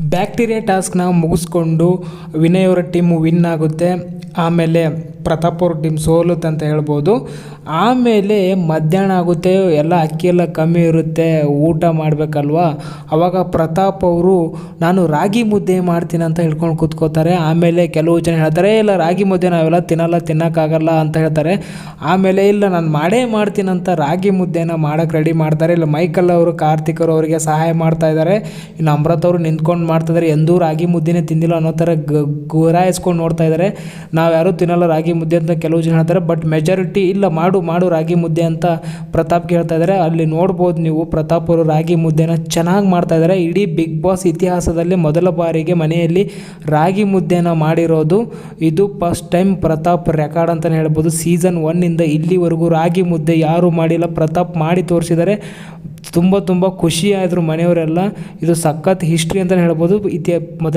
Bacteria ಟಾಸ್ಕ್ನ ಮುಗಿಸ್ಕೊಂಡು ವಿನಯ್ ಅವರ team win ಆಗುತ್ತೆ. ಆಮೇಲೆ ಪ್ರತಾಪ್ ಅವ್ರ ಟೀಮ್ ಸೋಲುತ್ತೆ ಅಂತ ಹೇಳ್ಬೋದು. ಆಮೇಲೆ ಮಧ್ಯಾಹ್ನ ಆಗುತ್ತೆ, ಎಲ್ಲ ಅಕ್ಕಿ ಎಲ್ಲ ಕಮ್ಮಿ ಇರುತ್ತೆ, ಊಟ ಮಾಡಬೇಕಲ್ವಾ? ಅವಾಗ ಪ್ರತಾಪ್ ಅವರು, ನಾನು ರಾಗಿ ಮುದ್ದೆ ಮಾಡ್ತೀನಿ ಅಂತ ಹೇಳ್ಕೊಂಡು ಕೂತ್ಕೋತಾರೆ. ಆಮೇಲೆ ಕೆಲವು ಜನ ಹೇಳ್ತಾರೆ ಇಲ್ಲ, ರಾಗಿ ಮುದ್ದೆ ನಾವೆಲ್ಲ ತಿನ್ನಲ್ಲ, ತಿನ್ನೋಕ್ಕಾಗಲ್ಲ ಅಂತ ಹೇಳ್ತಾರೆ. ಆಮೇಲೆ, ಇಲ್ಲ, ನಾನು ಮಾಡೇ ಮಾಡ್ತೀನಿ ಅಂತ ರಾಗಿ ಮುದ್ದೆನ ಮಾಡೋಕ್ಕೆ ರೆಡಿ ಮಾಡ್ತಾರೆ. ಇಲ್ಲ, ಮೈಕಲ್ ಅವರು, ಕಾರ್ತಿಕ್ ಅವರು ಅವರಿಗೆ ಸಹಾಯ ಮಾಡ್ತಾ ಇದ್ದಾರೆ. ಇನ್ನು ಅಮೃತ್ ಅವರು ನಿಂತ್ಕೊಂಡು ಮಾಡ್ತಿದ್ದಾರೆ ಎಂದೂ ರಾಗಿ ಮುದ್ದೆನೇ ತಿಂದಿಲ್ಲ ಅನ್ನೋ ಥರ ಗುರಾಯಿಸ್ಕೊಂಡು ನೋಡ್ತಾ ಇದ್ದಾರೆ. ನಾವು ಯಾರೂ ತಿನ್ನಲ್ಲ, ರಾಗಿ ಮುದ್ದೆ ಅಂತ ಕೆಲವು ಜನ ಹೇಳ್ತಾರೆ ಬಟ್ ಮೆಜಾರಿಟಿ ಇಲ್ಲ, ಮಾಡು ಮಾಡು ರಾಗಿ ಮುದ್ದೆ ಅಂತ ಪ್ರತಾಪ್ಗೆ ಹೇಳ್ತಾ ಇದ್ದಾರೆ. ಅಲ್ಲಿ ನೋಡ್ಬೋದು ನೀವು, ಪ್ರತಾಪ್ ಅವರು ರಾಗಿ ಮುದ್ದೆನ ಚೆನ್ನಾಗಿ ಮಾಡ್ತಾ ಇದ್ದಾರೆ. ಇಡೀ ಬಿಗ್ ಬಾಸ್ ಇತಿಹಾಸದಲ್ಲಿ ಮೊದಲ ಬಾರಿಗೆ ಮನೆಯಲ್ಲಿ ರಾಗಿ ಮುದ್ದೆನ ಮಾಡಿರೋದು. ಇದು ಫಸ್ಟ್ ಟೈಮ್ ಪ್ರತಾಪ್ ರೆಕಾರ್ಡ್ ಅಂತಲೇ ಹೇಳ್ಬೋದು. ಸೀಸನ್ ಒನ್ನಿಂದ ಇಲ್ಲಿವರೆಗೂ ರಾಗಿ ಮುದ್ದೆ ಯಾರೂ ಮಾಡಿಲ್ಲ. ಪ್ರತಾಪ್ ಮಾಡಿ ತೋರಿಸಿದ್ದಾರೆ. ತುಂಬ ತುಂಬ ಖುಷಿಯಾದರು ಮನೆಯವರೆಲ್ಲ. ಇದು ಸಖತ್ ಹಿಸ್ಟ್ರಿ ಅಂತಲೇ ಹೇಳ್ಬೋದು. ಇತಿ ಮೊದಲ